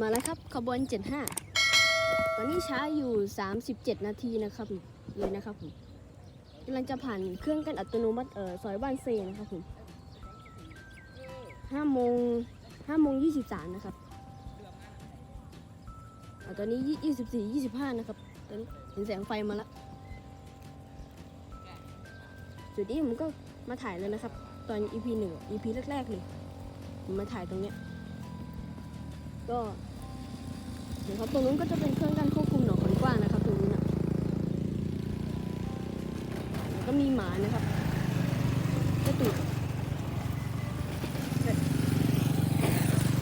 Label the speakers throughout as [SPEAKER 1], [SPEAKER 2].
[SPEAKER 1] มาแล้วครับขบวน 75 ตอนนี้ช้าอยู่ 37 นาทีนะครับเลยนะครับผมกำลังจะผ่านเครื่องกันอัตโนมัติเอ่อซอยบ้านเซนะครับผม5โมง5โมง23นะครับอตอนนี้24 25นะครับตอนนี้เห็นแสงไฟมาแล้วจุดนี้ผมก็มาถ่ายเลยนะครับ ตอน EP 1 EP แรกๆเลยผมมาถ่ายตรงเนี้ย ก็เดี๋ยวครับตรงนู้นก็จะเป็นเครื่องกั้นควบคุมหนอขอนกว้างนะครับตรงนู้นนะแล้วก็มีหมานะครับกระตุกแบบ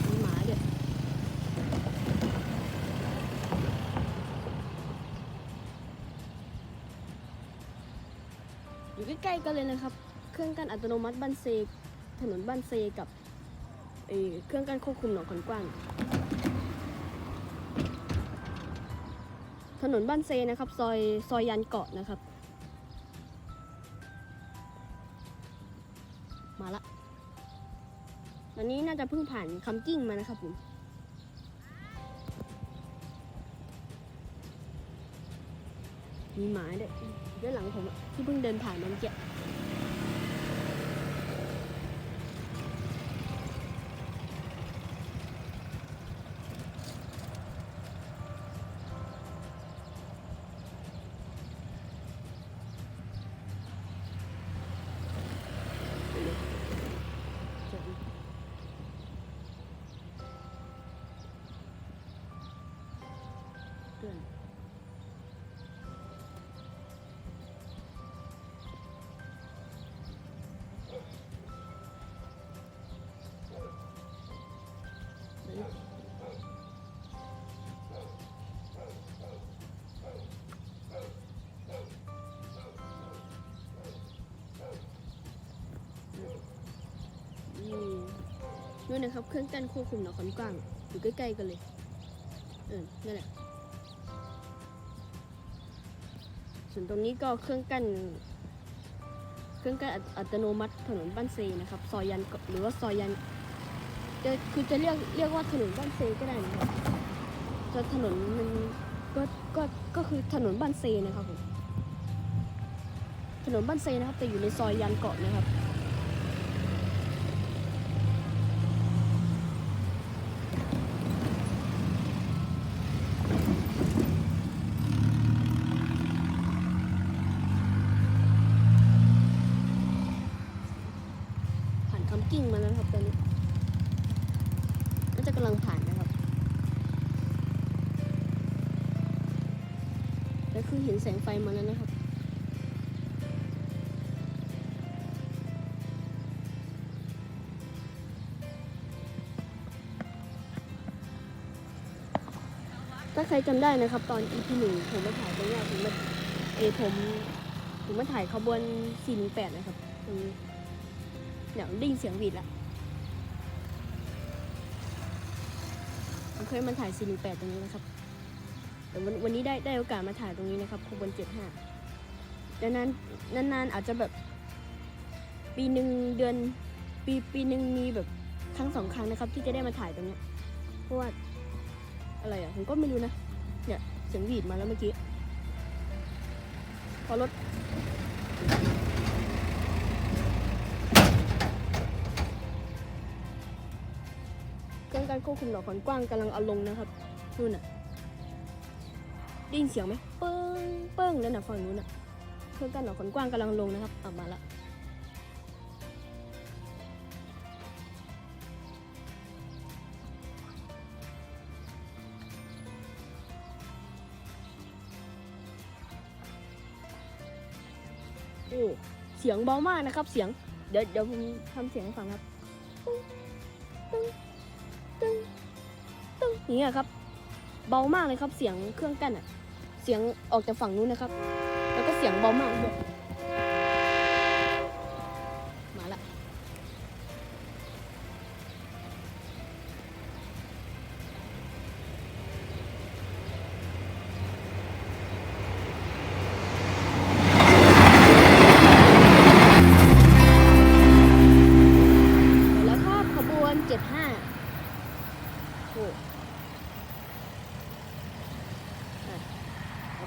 [SPEAKER 1] มีหมาเด็ดอยู่ใกล้ๆกันเลยนะครับ เครื่องกั้นอัตโนมัติบ้านเซถนนบ้านเซกับเเครื่องกั้นควบคุมหนองขอนกว้าง ถนนบ้านเซนะครับ ซอยซอยยันเกาะนะครับ มาละตอนนี้น่าจะเพิ่งผ่านคำกิ้งมานะครับผมมีหมาด้วยด้านหลังผมที่เพิ่งเดินผ่านมาเมื่อกี้ื่อนนี่นะครับเครื่องกั้นควบคุมหนองขอนกว้างอยู่ใกล้ๆกันเลย เออนั่นแหละ ส่วนตรงนี้ก็เครื่องกั้นเครื่องกั้นอัตอัตโนมัติถนนบ้านเซนะครับซอยยันเกาะหรือว่าซอยยันจะคือจะเรียกเรียกว่าถนนบ้านเซก็ได้นะครับจะถนนมันก็ก็ก็คือถนนบ้านเซนะครับผมถนนบ้านเซนะครับแต่อยู่ในซอยยันเกาะนะครับ ผ่านคำกิ้งมาแล้วนะครับตอนนี้น่าจะกำลังผ่านนะครับแล้วคือเห็นแสงไฟมาแล้วนะครับถ้าใครจำได้นะครับ ตอน EP หนึ่งผมมาถ่ายตรงเนี้ยผมมาเออผม ผมมาถ่ายขบวน418 นะครับตรงนี้ เดี๋ยวได้ยินเสียงหวีดละผมเคยมาถ่าย4 1 8ตรงนี้นะครับแต่วันวันนี้ได้ได้โอกาสมาถ่ายตรงนี้นะครับขบวน75ดังนั้นนานๆอาจจะแบบ ปีหนึ่งเดือน ปีปีหนึ่งมีแบบครั้งสองครั้งนะครับ ที่จะได้มาถ่ายตรงเนี้ยเพราะว่าอะไรอะผมก็ไม่รู้นะเนี่ยเสียงหวีดมาแล้วเมื่อกี้พอรถ องการควบคุมหนอกขอนกว้างกำลังเอาลงนะครับนู่นน่ะได้ยินเสียงไหมเปิ้งเปิ้งนั่นน่ะฝั่งนู้นน่ะเครื่องการหนอกขอนกว้างกำลังลงนะครับอะมาละโอ้เสียงเบามากนะครับ เสียง เดี๋ยวเดี๋ยวผมทำเสียงให้ฟังครับ ตึ้งตึ้งอย่างเงี้ยครับ เบามากเลยครับเสียงเครื่องกั้นอะเสียงออกจากฝั่งนู้นนะครับ แล้วก็เสียงเบามากด้วย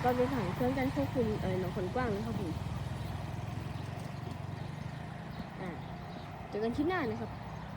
[SPEAKER 1] ก็ไปผ่านเครื่องการควบคุมเออหนองขนกว้างนะครับผมเจอกันคลิปหน้านะครับ